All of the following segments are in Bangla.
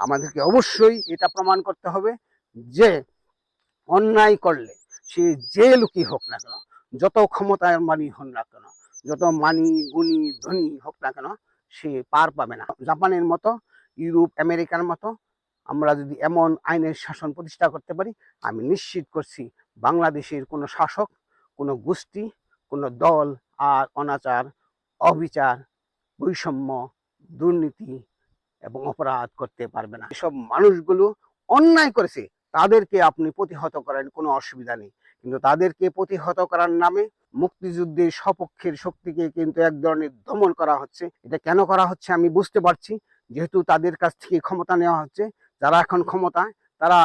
আমাদেরকে অবশ্যই এটা প্রমাণ করতে হবে যে অন্যায় করলে, সে যে লোকই হোক না কেন, যত ক্ষমতায় মানি হন না কেন, যত মানি, গুণী, ধনী হোক না কেন, সে পার পাবে না। জাপানের মতো, ইউরোপ, আমেরিকার মতো, আমরা যদি এমন আইনের শাসন প্রতিষ্ঠা করতে পারি, আমি নিশ্চিত করছি বাংলাদেশের কোনো শাসক, কোনো গোষ্ঠী, কোনো দল আর অনাচার, অবিচার, বৈষম্য, দুর্নীতি এবং অপরাধ করতে পারবে না। এসব মানুষগুলো অন্যায় করেছে। তাদেরকে আপনি প্রতিহত করেন, কোনো অসুবিধা নেই। কিন্তু তাদেরকে প্রতিহত করার নামে মুক্তিযুদ্ধের সপক্ষের শক্তিকে কিন্তু এক ধরনের দমন করা হচ্ছে। এটা কেন করা হচ্ছে আমি বুঝতে পারছি। যেহেতু তাদের কাছ থেকে ক্ষমতা নেওয়া হচ্ছে, যারা এখন ক্ষমতায়, তারা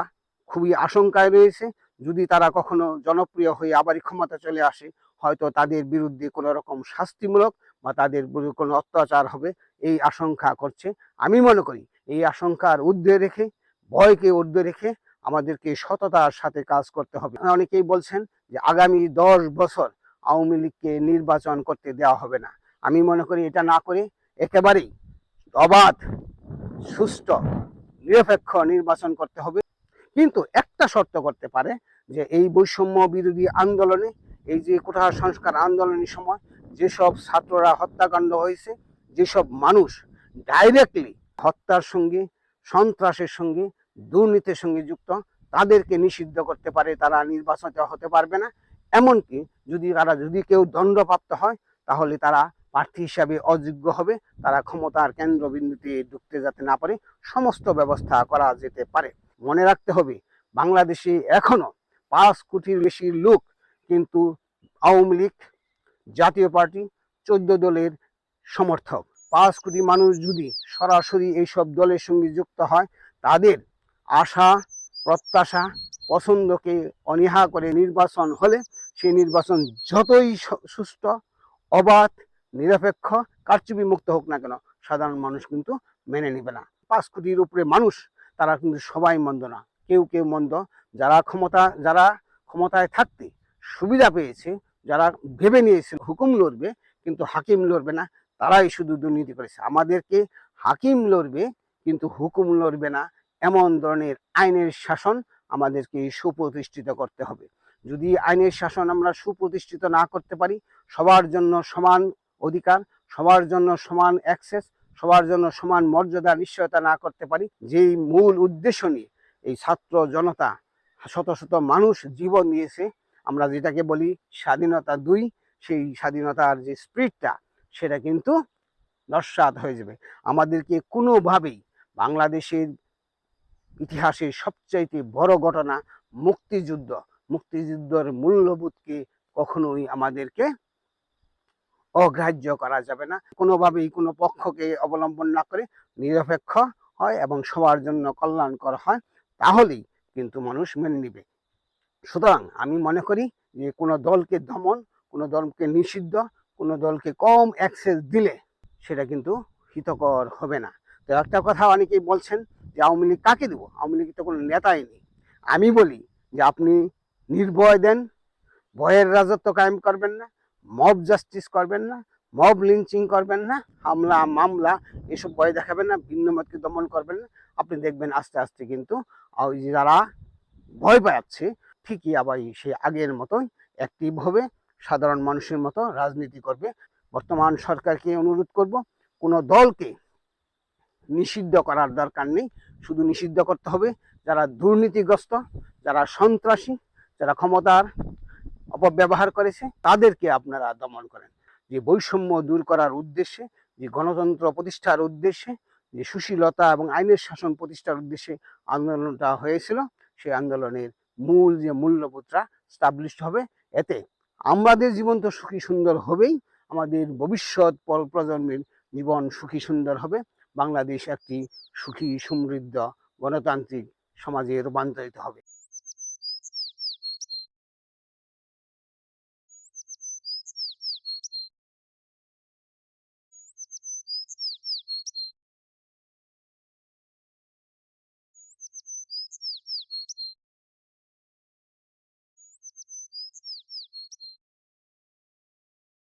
খুবই আশঙ্কায় রয়েছে। যদি তারা কখনো জনপ্রিয় হয়ে আবারই ক্ষমতা চলে আসে, হয়তো তাদের বিরুদ্ধে কোনো রকম শাস্তিমূলক বা তাদের কোনো অত্যাচার হবে, এই আশঙ্কা করছে। আমি মনে করি এই আশঙ্কার ঊর্ধ্বে রেখে, ভয়কে ঊর্ধ্বে রেখে আমাদেরকে সততার সাথে কাজ করতে হবে। অনেকেই বলছেন যে আগামী দশ বছর আওয়ামী লীগকে নির্বাচন করতে দেওয়া হবে না। আমি মনে করি এটা না করে একেবারেই অবাধ সুস্থ নিরপেক্ষ নির্বাচন করতে হবে। কিন্তু একটা শর্ত করতে পারে যে এই বৈষম্য বিরোধী আন্দোলনে, এই যে কোঠা সংস্কার আন্দোলনের সময় যেসব ছাত্ররা হত্যাকাণ্ড হয়েছে, যেসব মানুষ ডাইরেক্টলি হত্যার সঙ্গে, সন্ত্রাসের সঙ্গে, দুর্নীতির সঙ্গে যুক্ত, তাদেরকে নিষিদ্ধ করতে পারে, তারা নির্বাচিত হতে পারবে না। এমনকি যদি তারা, যদি কেউ দণ্ডপ্রাপ্ত হয়, তাহলে তারা প্রার্থী হিসাবে অযোগ্য হবে। তারা ক্ষমতার কেন্দ্রবিন্দুতে ঢুকতে যাতে না পারে, সমস্ত ব্যবস্থা করা যেতে পারে। মনে রাখতে হবে, বাংলাদেশে এখনও পাঁচ কোটির বেশি লোক কিন্তু আওয়ামী লীগ জাতীয় পার্টি চোদ্দ দলের সমর্থক। পাঁচ কোটি মানুষ যদি সরাসরি এইসব দলের সঙ্গে যুক্ত হয়, তাদের আশা, প্রত্যাশা, পছন্দকে অনীহা করে নির্বাচন হলে সেই নির্বাচন যতই সুস্থ অবাধ, নিরপেক্ষ কারচুপি মুক্ত হোক না কেন, সাধারণ মানুষ কিন্তু মেনে নেবে না। পাঁচ কোটির উপরে মানুষ, তারা কিন্তু সবাই মন্দ না। কেউ কেউ মন্দ। যারা ক্ষমতা, যারা ক্ষমতায় থাকতে সুবিধা পেয়েছে যারা ভেবে নিয়েছে হুকুম লড়বে, কিন্তু হাকিম লড়বে না, তারাই শুধু দুর্নীতি করেছে। আমাদেরকে হাকিম লড়বে, কিন্তু হুকুম লড়বে না, এমন ধরনের আইনের শাসন আমাদেরকে সুপ্রতিষ্ঠিত করতে হবে। যদি আইনের শাসন আমরা সুপ্রতিষ্ঠিত না করতে পারি, সবার জন্য সমান অধিকার, সবার জন্য সমান অ্যাক্সেস, সবার জন্য সমান মর্যাদা, নিশ্চয়তা না করতে পারি, যেই মূল উদ্দেশ্য নিয়ে এই ছাত্র জনতা শত শত মানুষ জীবন দিয়েছে আমরা যেটাকে বলি স্বাধীনতা দুই, সেই স্বাধীনতার যে স্পিরিটটা সেটা কিন্তু নস্বাত হয়ে যাবে। আমাদেরকে কোনোভাবেই বাংলাদেশের ইতিহাসের সবচাইতে বড় ঘটনা মুক্তিযুদ্ধ, মুক্তিযুদ্ধের মূল্যবোধকে কখনোই আমাদেরকে অগ্রাহ্য করা যাবে না। কোনোভাবেই কোনো পক্ষকে অবলম্বন না করে নিরপেক্ষ হয় এবং সবার জন্য কল্যাণকর হয়, তাহলেই কিন্তু মানুষ মেনে নিবে। সুতরাং আমি মনে করি যে কোনো দলকে দমন, কোনো দলকে নিষিদ্ধ, কোনো দলকে কম অ্যাক্সেস দিলে সেটা কিন্তু হিতকর হবে না। তো একটা কথা অনেকেই বলছেন যে আওয়ামী লীগ কাকে দেবো? আওয়ামী লীগ তো কোনো নেতাই নেই। আমি বলি যে আপনি নির্ভয় দেন, ভয়ের রাজত্ব কায়েম করবেন না মব জাস্টিস করবেন না মব লিঞ্চিং করবেন না, হামলা, মামলা, এসব ভয় দেখাবেন না, ভিন্ন মতকে দমন করবেন না। আপনি দেখবেন আস্তে আস্তে কিন্তু যারা ভয় পাচ্ছে ঠিকই আবার সে আগের মতোই অ্যাক্টিভ হবে, সাধারণ মানুষের মতো রাজনীতি করবে। বর্তমান সরকারকে অনুরোধ করব, কোনো দলকে নিষিদ্ধ করার দরকার নেই। শুধু নিষিদ্ধ করতে হবে যারা দুর্নীতিগ্রস্ত, যারা সন্ত্রাসী, যারা ক্ষমতার অপব্যবহার করেছে, তাদেরকে আপনারা দমন করেন। যে বৈষম্য দূর করার উদ্দেশ্যে, যে গণতন্ত্র প্রতিষ্ঠার উদ্দেশ্যে, যে সুশীলতা এবং আইনের শাসন প্রতিষ্ঠার উদ্দেশ্যে আন্দোলনটা হয়েছিল, সেই আন্দোলনের মূল যে মূল্যবোধটা স্টাবলিশ হবে। এতে আমাদের জীবন তো সুখী সুন্দর হবেই। আমাদের ভবিষ্যৎ পর- প্রজন্মের জীবন সুখী সুন্দর হবে। বাংলাদেশ একটি সুখী সমৃদ্ধ গণতান্ত্রিক সমাজে রূপান্তরিত হবে।